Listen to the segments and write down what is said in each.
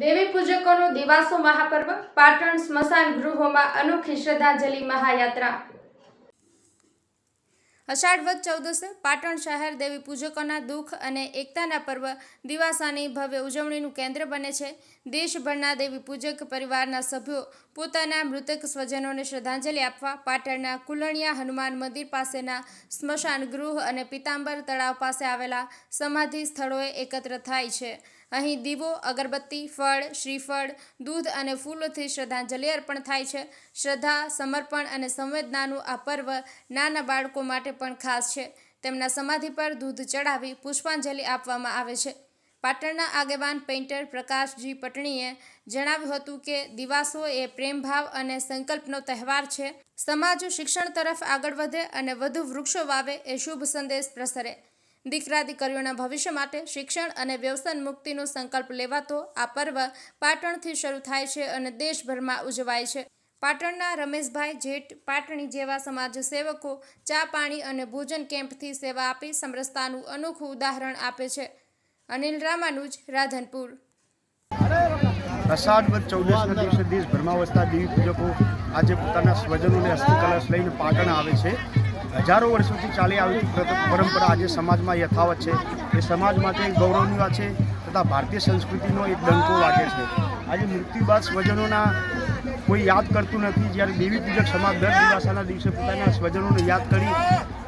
દેવી પૂજકોનો દિવાસો મહાપર્વ, પાટણ સ્મશાન ગૃહોમાં અનોખી શ્રદ્ધાંજલિ મહાયાત્રા. અષાઢ વદ ચૌદસે પાટણ શહેર દેવી પૂજકોના દુઃખ અને એકતાના પર્વ દિવાસાની ભવ્ય ઉજવણીનું કેન્દ્ર બને છે. દેશભરના દેવી પૂજક પરિવારના સભ્યો પોતાના મૃતક સ્વજનોને શ્રદ્ધાંજલિ આપવા પાટણના કુલણિયા હનુમાન મંદિર પાસેના સ્મશાન ગૃહ અને પિતાંબર તળાવ પાસે આવેલા સમાધિ સ્થળોએ એકત્ર થાય છે. અહીં દીવો, અગરબત્તી, ફળ, શ્રીફળ, દૂધ અને ફૂલોથી શ્રદ્ધાંજલિ અર્પણ થાય છે. શ્રદ્ધા, સમર્પણ અને સંવેદનાનું આ પર્વ નાના બાળકો માટે પણ ખાસ છે. તેમના સમાધિ પર દૂધ ચડાવી પુષ્પાંજલિ આપવામાં આવે છે. પાટણના આગેવાન પેઇન્ટર પ્રકાશજી પટણીએ જણાવ્યું હતું કે દિવાસો એ પ્રેમભાવ અને સંકલ્પનો તહેવાર છે. સમાજ શિક્ષણ તરફ આગળ વધે અને વધુ વૃક્ષો વાવે એ શુભ સંદેશ પ્રસરે. દીકરા દીકરીઓના ભવિષ્ય માટે શિક્ષણ અને વ્યવસન મુક્તિનો સંકલ્પ લેવાતો આ પર્વ પાટણથી શરૂ થાય છે અને દેશભરમાં ઉજવાય છે. પાટણના રમેશભાઈ જેઠ પાટણી જેવા સમાજ સેવકો ચા પાણી અને ભોજન કેમ્પથી સેવા આપી સમરસતાનું અનોખું ઉદાહરણ આપે છે. અનિલ રામાનુજ, રાધનપુર. અષાઢ વર્ષ ચૌદસના દિવસે દેશભરમાં વસતા દેવી પૂજકો આજે પોતાના સ્વજનોને અસ્થિ કલશ લઈને પાટણ આવે છે. હજારો વર્ષોથી ચાલી આવી પ્ર- પરંપરા આજે સમાજમાં યથાવત છે. એ સમાજ માટે એક ગૌરવની વાત છે તથા ભારતીય સંસ્કૃતિનો એક ડંકો વાગે છે. આજે મૃત્યુ બાદ સ્વજનોના કોઈ યાદ કરતું નથી. જ્યારે દેવી પૂજક સમાજ દર દિવાસાના દિવસે પોતાના સ્વજનોને યાદ કરી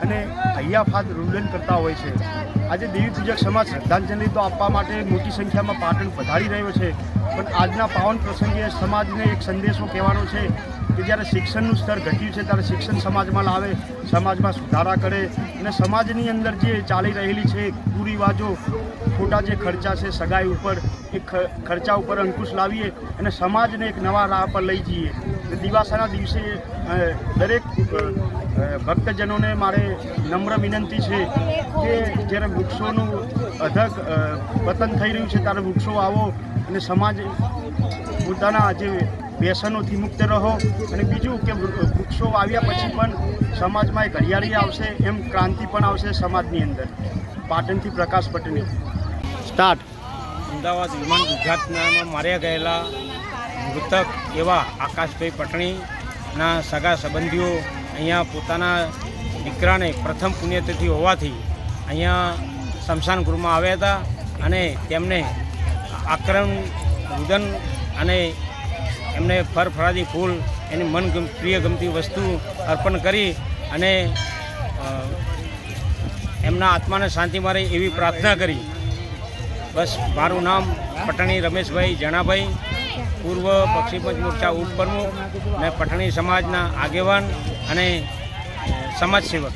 અને હૈયાફાદ રૂલન કરતા હોય છે. આજે દેવી પૂજક સમાજ શ્રદ્ધાંજલિ તો આપવા માટે મોટી સંખ્યામાં પાટણ પધારી રહ્યો છે. પણ આજના પાવન પ્રસંગે સમાજને એક સંદેશો કહેવાનો છે કે જ્યારે શિક્ષણનું સ્તર ઘટ્યું છે ત્યારે શિક્ષણ સમાજમાં લાવે, સમાજમાં સુધારા કરે અને સમાજની અંદર જે ચાલી રહેલી છે કુરિવાજો ખોટા જે ખર્ચા છે સગાઈ ઉપર, એ ખર્ચા ઉપર અંકુશ લાવીએ અને સમાજને એક નવા રાહ પર લઈ જઈએ. દિવાસાના દિવસે દરેક ભક્તજનોને મારે નમ્ર વિનંતી છે કે જ્યારે વૃક્ષોનું અધક પતન થઈ રહ્યું છે ત્યારે વૃક્ષો આવો અને સમાજ પોતાના જે વ્યસનોથી મુક્ત રહો અને બીજું કે વૃક્ષો આવ્યા પછી પણ સમાજમાં એક હરિયાળી આવશે, એમ ક્રાંતિ પણ આવશે સમાજની અંદર. પાટણથી પ્રકાશ પટની સ્ટાર્ટ. અમદાવાદ વિમાન ગુજરાતના માર્યા ગયેલા મૃતક એવા આકાશભાઈ પટણીના સગા સંબંધીઓ અહીંયા પોતાના દીકરાને પ્રથમ પુણ્યતિથિ હોવાથી અહીંયા શમશાન ગૃહમાં આવ્યા હતા અને તેમને આક્રમ રુદન અને એમને ફરફરાદી ફૂલ, એની મન પ્રિય ગમતી વસ્તુ અર્પણ કરી અને એમના આત્માને શાંતિ મળે એવી પ્રાર્થના કરી. બસ, મારું નામ પટણી રમેશભાઈ જણાભાઈ. પૂર્વ પક્ષીપંચ મોરચા ઉપપ્રમુખ અને પટણી સમાજના આગેવાન અને સમાજ સેવક